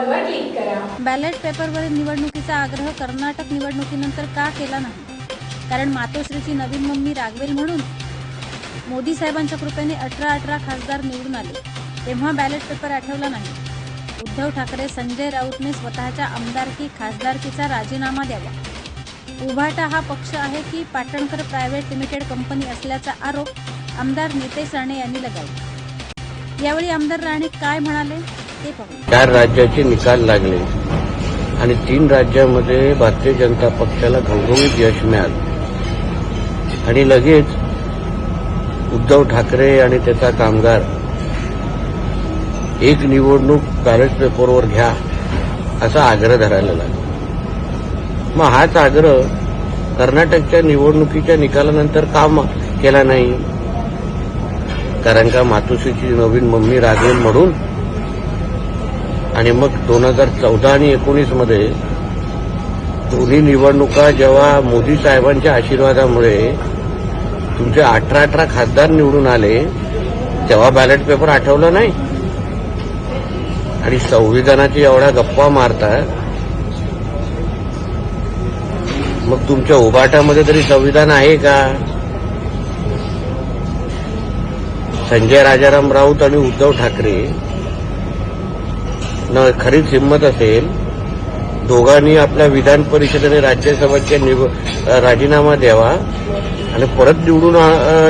Ballot पेपरवरील निवडणुकीचा आग्रह कर्नाटक निवडणुकीनंतर का केला नाही? कारण मातोश्रीची नवीन मम्मी रागवेल म्हणून मोदी साहेबांच्या कृपेने अठरा अठरा खासदार निवडून आले. तेव्हा बॅलेट पेपर आठवला नाही. उद्धव ठाकरे संजय राऊतने स्वतःच्या आमदारकी खासदारकीचा राजीनामा द्यावा. उभाटा हा पक्ष आहे की पाटणकर प्रायव्हेट लिमिटेड कंपनी असल्याचा आरोप आमदार नितेश राणे यांनी लगावला. यावेळी आमदार राणे काय म्हणाले? चार राज्याचे निकाल लागले आणि तीन राज्यामध्ये भारतीय जनता पक्षाला घवघवीत यश मिळालं. आणि लगेच उद्धव ठाकरे आणि त्याचा कामगार एक निवडणूक बॅलेट पेपरवर घ्या असा आग्रह धरायला लागला. मग हाच आग्रह कर्नाटकच्या निवडणुकीच्या निकालानंतर का केला नाही? कारण का मातोश्रीची नवीन मम्मी रागेल म्हणून आणि मग दोन हजार चौदा आणि एकोणीसमध्ये दोन्ही निवडणुका जेव्हा मोदी साहेबांच्या आशीर्वादामुळे तुमचे अठरा अठरा खासदार निवडून आले तेव्हा बॅलेट पेपर आठवलं नाही? आणि संविधानाची एवढ्या गप्पा मारतात. मग तुमच्या उभाटामध्ये तरी संविधान आहे का? संजय राजाराम राऊत आणि उद्धव ठाकरे न खरीच हिंमत असेल दोघांनी आपल्या विधान परिषद आणि राज्यसभेच्या निव राजीनामा द्यावा आणि परत निवडून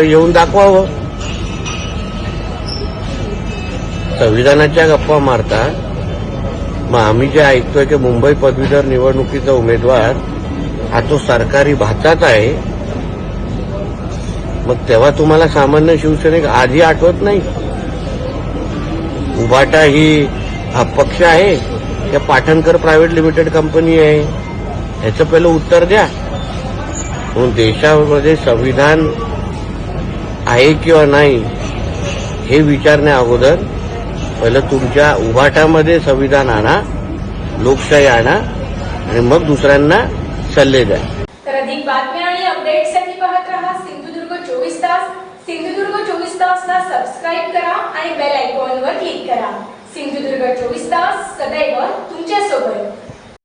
येऊन दाखवावं. संविधानाच्या गप्पा मारता मग आम्ही जे ऐकतोय की मुंबई पदवीधर निवडणुकीचा उमेदवार हा तो सरकारी भाताच आहे. मग तेव्हा तुम्हाला सामान्य शिवसैनिक आधी आठवत नाही? उभाटा ही पक्ष आहे. त्या पाटणकर प्रायव्हेट लिमिटेड कंपनी आहे. ह्याचं पहिलं उत्तर द्या. म्हणून देशामध्ये संविधान आहे किंवा नाही हे विचारण्या अगोदर पहिलं तुमच्या उभाटामध्ये संविधान आणा लोकशाही आणा आणि मग दुसऱ्यांना सल्ले द्या. तर अधिक बातम्या आणि अपडेटसाठी पाहत राहा सिंधुदुर्ग चोवीस तास. सिंधुदुर्ग चोवीस तासला सबस्क्राईब करा आणि बेल आयकॉनवर क्लिक करा. सदैव तुमच्यासोबत